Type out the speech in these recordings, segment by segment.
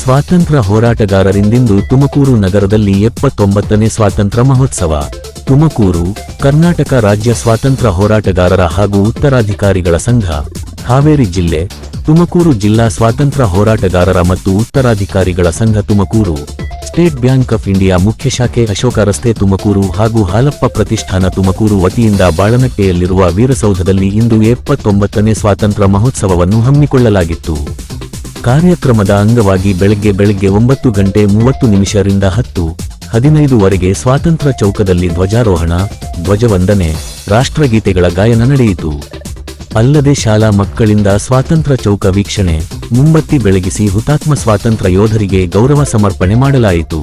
ಸ್ವಾತಂತ್ರ್ಯ ಹೋರಾಟಗಾರರಿಂದಿಂದು ತುಮಕೂರು ನಗರದಲ್ಲಿ ಎಪ್ಪತ್ತೊಂಬತ್ತನೇ ಸ್ವಾತಂತ್ರ್ಯ ಮಹೋತ್ಸವ. ತುಮಕೂರು, ಕರ್ನಾಟಕ ರಾಜ್ಯ ಸ್ವಾತಂತ್ರ್ಯ ಹೋರಾಟಗಾರರ ಹಾಗೂ ಉತ್ತರಾಧಿಕಾರಿಗಳ ಸಂಘ. ಹಾವೇರಿ ಜಿಲ್ಲೆ, ತುಮಕೂರು ಜಿಲ್ಲಾ ಸ್ವಾತಂತ್ರ್ಯ ಹೋರಾಟಗಾರರ ಮತ್ತು ಉತ್ತರಾಧಿಕಾರಿಗಳ ಸಂಘ Tumakuru. State Bank of India ಮುಖ್ಯ ಶಾಖೆ ಅಶೋಕ ರಸ್ತೆ ತುಮಕೂರು ಹಾಗೂ ಹಾಲಪ್ಪ ಪ್ರತಿಷ್ಠಾನ ತುಮಕೂರು ವತಿಯಿಂದ ಬಾಳನಟ್ಟೆಯಲ್ಲಿರುವ ವೀರಸೌಧದಲ್ಲಿ ಇಂದು ಎಪ್ಪತ್ತೊಂಬತ್ತನೇ ಸ್ವಾತಂತ್ರ್ಯ ಮಹೋತ್ಸವವನ್ನು ಹಮ್ಮಿಕೊಳ್ಳಲಾಗಿತ್ತು. ಕಾರ್ಯಕ್ರಮದ ಅಂಗವಾಗಿ ಬೆಳಗ್ಗೆ ಬೆಳಗ್ಗೆ ಒಂಬತ್ತು ಗಂಟೆ ಮೂವತ್ತು ನಿಮಿಷರಿಂದ ಹತ್ತು ಹದಿನೈದುವರೆಗೆ ಸ್ವಾತಂತ್ರ್ಯ ಚೌಕದಲ್ಲಿ ಧ್ವಜಾರೋಹಣ, ಧ್ವಜವಂದನೆ, ರಾಷ್ಟ್ರಗೀತೆಗಳ ಗಾಯನ ನಡೆಯಿತು. ಅಲ್ಲದೆ ಶಾಲಾ ಮಕ್ಕಳಿಂದ ಸ್ವಾತಂತ್ರ್ಯ ಚೌಕ ವೀಕ್ಷಣೆ, ಮುಂಬತ್ತಿ ಬೆಳಗಿಸಿ ಹುತಾತ್ಮ ಸ್ವಾತಂತ್ರ್ಯ ಯೋಧರಿಗೆ ಗೌರವ ಸಮರ್ಪಣೆ ಮಾಡಲಾಯಿತು.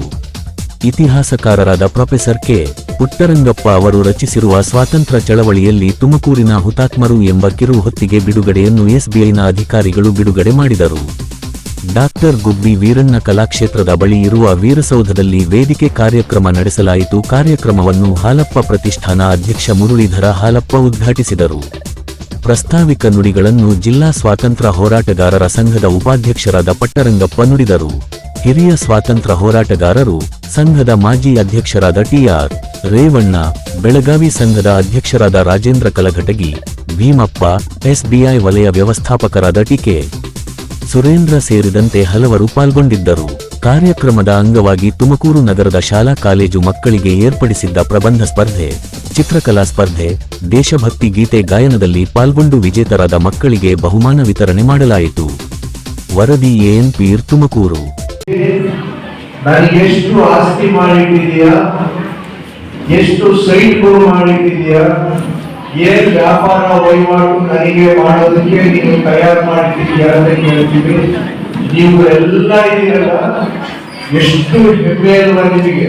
ಇತಿಹಾಸಕಾರರಾದ ಪ್ರೊಫೆಸರ್ ಕೆ. ಪುಟ್ಟರಂಗಪ್ಪ ಅವರು ರಚಿಸಿರುವ ಸ್ವಾತಂತ್ರ್ಯ ಚಳವಳಿಯಲ್ಲಿ ತುಮಕೂರಿನ ಹುತಾತ್ಮರು ಎಂಬ ಕಿರು ಹೊತ್ತಿಗೆ ಬಿಡುಗಡೆಯನ್ನು ಎಸ್ಬಿಐನ ಅಧಿಕಾರಿಗಳು ಬಿಡುಗಡೆ ಮಾಡಿದರು. ಡಾಕ್ಟರ್ ಗುಬ್ಬಿ ವೀರಣ್ಣ ಕಲಾಕ್ಷೇತ್ರದ ಬಳಿ ಇರುವ ವೀರಸೌಧದಲ್ಲಿ ವೇದಿಕೆ ಕಾರ್ಯಕ್ರಮ ನಡೆಸಲಾಯಿತು. ಕಾರ್ಯಕ್ರಮವನ್ನು ಹಾಲಪ್ಪ ಪ್ರತಿಷ್ಠಾನ ಅಧ್ಯಕ್ಷ ಮುರಳೀಧರ ಹಾಲಪ್ಪ ಉದ್ಘಾಟಿಸಿದರು. ಪ್ರಸ್ತಾವಿಕ ನುಡಿಗಳನ್ನು ಜಿಲ್ಲಾ ಸ್ವಾತಂತ್ರ್ಯ ಹೋರಾಟಗಾರರ ಸಂಘದ ಉಪಾಧ್ಯಕ್ಷರಾದ ಪಟ್ಟರಂಗಪ್ಪ ನುಡಿದರು. ಹಿರಿಯ ಸ್ವಾತಂತ್ರ್ಯ ಹೋರಾಟಗಾರರು, ಸಂಘದ ಮಾಜಿ ಅಧ್ಯಕ್ಷರಾದ ಟಿಆರ್ ರೇವಣ್ಣ, ಬೆಳಗಾವಿ ಸಂಘದ ಅಧ್ಯಕ್ಷರಾದ ರಾಜೇಂದ್ರ ಕಲಘಟಗಿ, ಭೀಮಪ್ಪ, ಎಸ್ಬಿಐ ವಲಯ ವ್ಯವಸ್ಥಾಪಕರಾದ ಟಿಕೆ ಸುರೇಂದ್ರ ಸೇರಿದಂತೆ ಹಲವರು ಪಾಲ್ಗೊಂಡಿದ್ದರು. ಕಾರ್ಯಕ್ರಮದ ಅಂಗವಾಗಿ ತುಮಕೂರು ನಗರದ ಶಾಲಾ ಕಾಲೇಜು ಮಕ್ಕಳಿಗೆ ಏರ್ಪಡಿಸಿದ್ದ ಪ್ರಬಂಧ ಸ್ಪರ್ಧೆ, ಚಿತ್ರಕಲಾ ಸ್ಪರ್ಧೆ, ದೇಶಭಕ್ತಿ ಗೀತೆ ಗಾಯನದಲ್ಲಿ ಪಾಲ್ಗೊಂಡು ವಿಜೇತರಾದ ಮಕ್ಕಳಿಗೆ ಬಹುಮಾನ ವಿತರಣೆ ಮಾಡಲಾಯಿತು. ವರದಿ ಎನ್ ಪೀರ್ ತುಮಕೂರು. ಎಷ್ಟು ಸೈಟ್ಗಳು ಮಾಡಿಟ್ಟಿದ್ಯಾ ಏನ್ ವ್ಯಾಪಾರ ವಹಿವಾಟು ನನಗೆ ಮಾಡೋದಕ್ಕೆ ನೀವು ತಯಾರು ಮಾಡಿದ್ದೀಯಾ ಅಂತ ಕೇಳ್ತೀವಿ ನೀವು ಎಲ್ಲ ಇದೀರಲ್ಲ, ಎಷ್ಟು ಹೆಮ್ಮೆ ಅಲ್ವಾ ನಿಮಗೆ.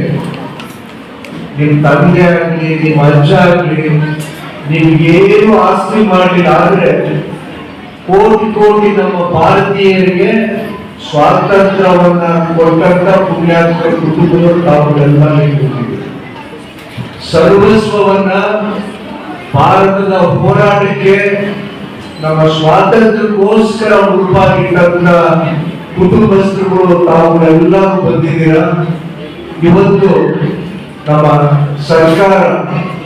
ನಿಮ್ ತಂದೆ ಆಗ್ಲಿ, ನಿಮ್ ಅಜ್ಜ ಆಗ್ಲಿ, ನಿಮ್ಗೇನು ಆಸ್ತಿ ಮಾಡಿಲ್ಲ ಆದ್ರೆ ಕೋಟಿ ಕೋಟಿ ನಮ್ಮ ಭಾರತೀಯರಿಗೆ ಸ್ವಾತಂತ್ರ್ಯವನ್ನ ಕೊಟ್ಟಂತ ಪುಣ್ಯಾತ್ಮ ಕುಟುಂಬಗಳು ತಾವುಗಳೆಲ್ಲ ಗೊತ್ತಿದೆ ಸರ್ವಸ್ವವನ್ನ ಭಾರತದ ಹೋರಾಟಕ್ಕೆ ನಮ್ಮ ಸ್ವಾತಂತ್ರ್ಯಕ್ಕೋಸ್ಕರ ಉರುವಾಗಿಟ್ಟಂತ ಕುಟುಂಬಸ್ಥರುಗಳು ಎಲ್ಲರೂ ಬಂದಿದ್ದೀರಾ? ಇವತ್ತು ನಮ್ಮ ಸರ್ಕಾರ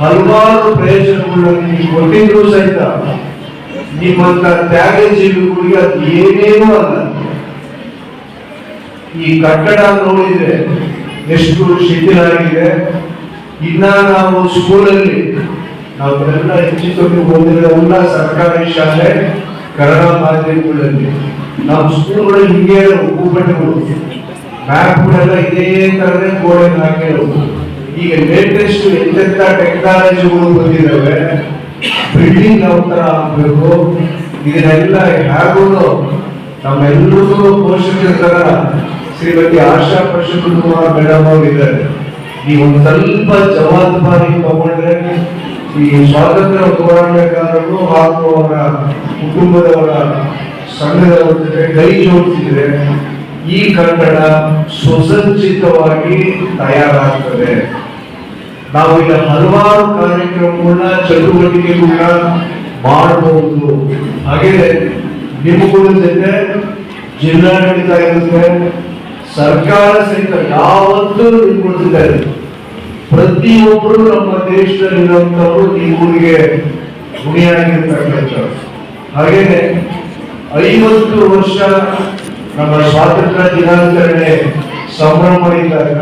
ಹಲವಾರು ಪ್ರಯೋಜನಗಳನ್ನು ಕೊಟ್ಟಿದ್ರು ಸಹಿತ ನಿಮ್ಮಂತ ತ್ಯಾಗಜೀವಿಗಳಿಗೆ ಅದು ಏನೇನೂ ಅಲ್ಲ. ಈ ಕಟ್ಟಡ ನೋಡಿದ್ರೆ ಎಷ್ಟು ಶಿಥಿಲಾಗಿದೆ. ಇನ್ನ ನಾವು ಸ್ಕೂಲಲ್ಲಿ ನಾವೆಲ್ಲ ಹೆಚ್ಚು ಹೋಗಿರೋದೆಲ್ಲ ಸರ್ಕಾರಿ ಶಾಲೆ ಕನ್ನಡ ಮಾಧ್ಯಮಗಳಲ್ಲಿ ನಾವು ಸ್ಕೂಲ್ಗಳು ಹಿಂಗೆ ಭೂಪಟಗಳು ಮ್ಯಾಪ್ಗಳೆಲ್ಲ ಇದೇ ತರನೇ ಗೋಡೆ ಹಾಕಿರೋದು ಈಗ ಲೇಟೆಸ್ಟ್ ಎಂತೆಂತ ಟೆಕ್ನಾಲಜಿಗಳು ಬಂದಿದ್ದಾವೆ ಬಿಲ್ಡಿಂಗ್ ಯಾವ ಥರ ಆಗಬೇಕು, ಇದನ್ನೆಲ್ಲ ಹೇಗೂ ನಮ್ಮೆಲ್ಲರಿಗೂ ಪೋಷಕರ ಶ್ರೀಮತಿ ಆಶಾ ಪ್ರಶಾಂತ್ ಕುಮಾರ್ ಮೇಡಮ್ ಅವರು ಇದ್ದಾರೆ ಒಂದು ಸ್ವಲ್ಪ ಜವಾಬ್ದಾರಿ ತಗೊಂಡ್ರೆ ಈ ಸ್ವಾತಂತ್ರ್ಯ ಹೋರಾಟಗಾರರು ಹಾಗೂ ಅವರ ಕುಟುಂಬದವರ ಸಂಘದವರ ಜೊತೆ ಕೈ ಜೋಡಿಸಿದ್ರೆ ಈ ಕನ್ನಡ ಸುಸಜ್ಜಿತವಾಗಿ ತಯಾರಾಗ್ತದೆ. ನಾವು ಈಗ ಹಲವಾರು ಕಾರ್ಯಕ್ರಮಗಳನ್ನ ಕೂಡ ಮಾಡಬಹುದು. ಹಾಗೆ ನಿಮಗೂ ಜೊತೆ ಜಿಲ್ಲಾಡಳಿತ ಇರುತ್ತೆ ಸರ್ಕಾರ ಸಹಿತ ಯಾವತ್ತೂ ಇರುತ್ತೆ. ಪ್ರತಿಯೊಬ್ಬರು ನಮ್ಮ ದೇಶದಲ್ಲಿರುವಂತವರು ನಿಮ್ಮಗಳಿಗೆ ಗುಣಿಯಾಗಿರ್ತಕ್ಕಂಥವ್ರು ಹಾಗೇನೆ ಐವತ್ತು ವರ್ಷ ನಮ್ಮ ಸ್ವಾತಂತ್ರ್ಯ ದಿನಾಚರಣೆ ಸಂಭ್ರಮ ಇದ್ದಾಗ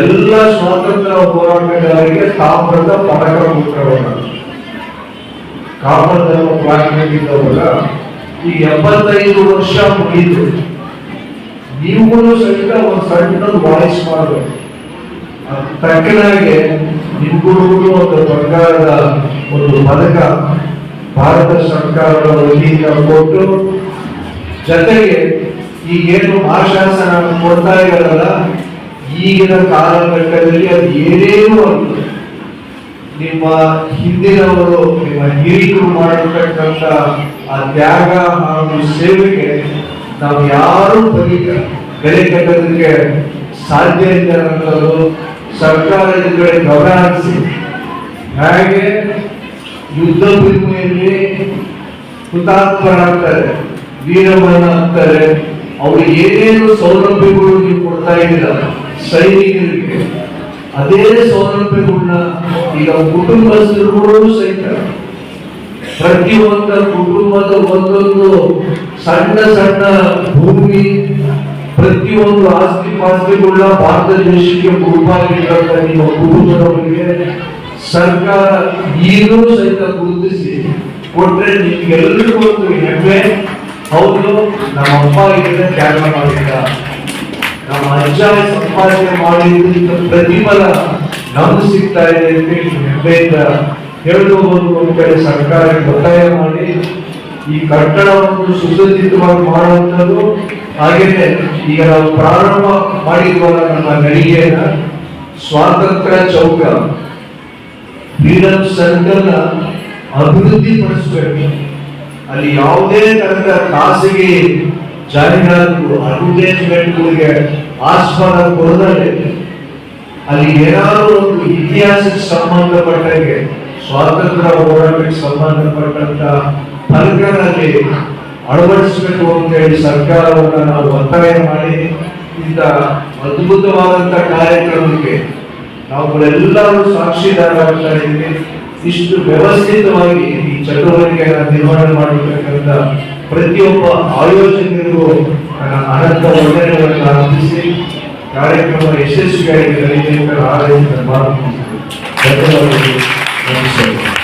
ಎಲ್ಲ ಸ್ವಾತಂತ್ರ್ಯ ಹೋರಾಟಗಾರರಿಗೆ ತಾಮ್ರದ ಪದಕ ಕಾಮದಲ್ಲಿ ಪ್ಲಾಸ್ಟಿಕ್ ಇದ್ದವಲ್ಲ, ಈ ಎಪ್ಪತ್ತೈದು ವರ್ಷ ಮುಗಿದು ನೀವುಗಳು ಸಹಿತ ಒಂದು ಸಣ್ಣದು ವಾಯ್ಸ್ ಮಾಡಬೇಕು. ತಕ್ಕನಾಗೆ ನಿಮ್ಗಳಿಗೂ ಒಂದು ಬಂಗಾರದ ಒಂದು ಪದಕ ಭಾರತ ಸರ್ಕಾರದ ವತಿಯಿಂದ ಕೊಟ್ಟು ಜೊತೆಗೆ ಈಗೇನು ಆಶಾಸನ ಕೊಡ್ತಾ ಇರಲ್ಲ ಈಗಿನ ಕಾಲಘಟ್ಟದಲ್ಲಿ ಅದು ಏನೇನು ಅಲ್ಲ ನಿಮ್ಮ ಹಿಂದಿನವರು ನಿಮ್ಮ ಹಿರಿಯರು ಮಾಡಿರ್ತಕ್ಕಂಥ ಆ ತ್ಯಾಗ ಹಾಗೂ ಸೇವೆಗೆ ನಾವು ಯಾರು ಬಲಿ ಕಟ್ಟೋದಕ್ಕೆ ಸಾಧ್ಯ ಇಲ್ಲ ಅನ್ನೋದು ಸರ್ಕಾರ ಕಡೆ ಗಮನ ಹರಿಸಿ. ಹಾಗೆ ಯುದ್ಧ ಭೂಮಿಯಲ್ಲಿ ಹುತಾತ್ಮರಾಗ್ತಾರೆ ವೀರಮರಣ ಆಗ್ತಾರೆ ಅವರು ಏನೇನು ಸೌಲಭ್ಯಗಳು ನೀವು ಕೊಡ್ತಾ ಇದ್ದೀರ, ಸೈನಿಕರಿಗೆ, ಅದೇ ಸೌಲಭ್ಯಗಳನ್ನ ಈಗ ಕುಟುಂಬಸ್ಥರುಗಳು ಸಹಿತ ಪ್ರತಿಯೊಂದ ಕುಟುಂಬದ ಒಂದೊಂದು ಸಣ್ಣ ಸಣ್ಣ ಭೂಮಿ, ಪ್ರತಿಯೊಂದು ಆಸ್ತಿ ಪಾಸ್ತಿಗಳ ಭಾರತ ದೇಶಕ್ಕೆ ಕುಟುಂಬದವರಿಗೆ ಸರ್ಕಾರ ಈಗಲೂ ಸಹಿತ ಗುರುತಿಸಿ ಕೊಟ್ಟರೆ ನಿಮ್ಗೆಲ್ಲರಿಗೂ ಒಂದು ಹೆಮ್ಮೆ. ಹೌದು, ನಮ್ಮ ಅಪ್ಪ ಇದನ್ನ ತ್ಯಾಗ ಮಾಡಿದ್ದ. ನಮ್ಮ ಅಜ್ಜ ಸಂಪಾದನೆ ಮಾಡಿದ ಪ್ರತಿಫಲ ನಮ್ಗೆ ಸಿಗ್ತಾ ಇದೆ ಅಂತ ಹೆಮ್ಮೆಯಿಂದ ಹೇಳ್ಕೋಬಹುದು ಒಂದು ಕಡೆ ಸರ್ಕಾರಕ್ಕೆ ಒತ್ತಾಯ ಮಾಡಿ ಈ ಕಟ್ಟಡವನ್ನು ಸುಸಜ್ಜಿತವಾಗಿ ಮಾಡುವಂಥದ್ದು ಹಾಗೆಯೇ ಈಗ ನಾವು ಪ್ರಾರಂಭ ಮಾಡಿದ್ವಲ್ಲ ನಮ್ಮ ನಡಿಗೆಯನ್ನ ಸ್ವಾತಂತ್ರ್ಯ ಚೌಕ ಫ್ರೀಡಮ್ ಸೆಂಟರ್ನ ಅಭಿವೃದ್ಧಿ ಪಡಿಸಬೇಕು ಅಲ್ಲಿ ಯಾವುದೇ ತರದ ಖಾಸಗಿ ಜಾಹೀರಾತು ಅಡ್ವರ್ಟೈಸ್ಮೆಂಟ್ಗಳಿಗೆ ಆಸ್ಪದ ಕೊಡದಲ್ಲೇ ಅಲ್ಲಿ ಏನಾದರೂ ಒಂದು ಇತಿಹಾಸಕ್ಕೆ ಸಂಬಂಧಪಟ್ಟಂಗೆ ಸ್ವಾತಂತ್ರ್ಯ ಹೋರಾಟಕ್ಕೆ ಸಂಬಂಧಪಟ್ಟಂತ ಫಲಕಗಳಲ್ಲಿ ಅಳವಡಿಸಬೇಕು ಅಂತ ಹೇಳಿ ಸರ್ಕಾರವನ್ನ ನಾವು ಒತ್ತಾಯ ಮಾಡಿ ಇಂಥ ಅದ್ಭುತವಾದಂಥ ಕಾರ್ಯಕ್ರಮಕ್ಕೆ ನಾವುಗಳೆಲ್ಲರೂ ಸಾಕ್ಷಿದಾರರಾಗ್ತಾ ಇದ್ದೀವಿ ಇಷ್ಟು ವ್ಯವಸ್ಥಿತವಾಗಿ ಈ ಚಟುವಟಿಕೆಯನ್ನು ನಿರ್ವಹಣೆ ಮಾಡಿರ್ತಕ್ಕಂಥ ಪ್ರತಿಯೊಬ್ಬ ಆಯೋಜಕರಿಗೂ ನನ್ನ ಅನಂತ ವಂದನೆಗಳನ್ನು ಅರ್ಪಿಸಿ ಕಾರ್ಯಕ್ರಮ ಯಶಸ್ವಿಯಾಗಿ ಮಾತು ಮುಗಿಸ್ತೇನೆ. ಧನ್ಯವಾದಗಳು Bien,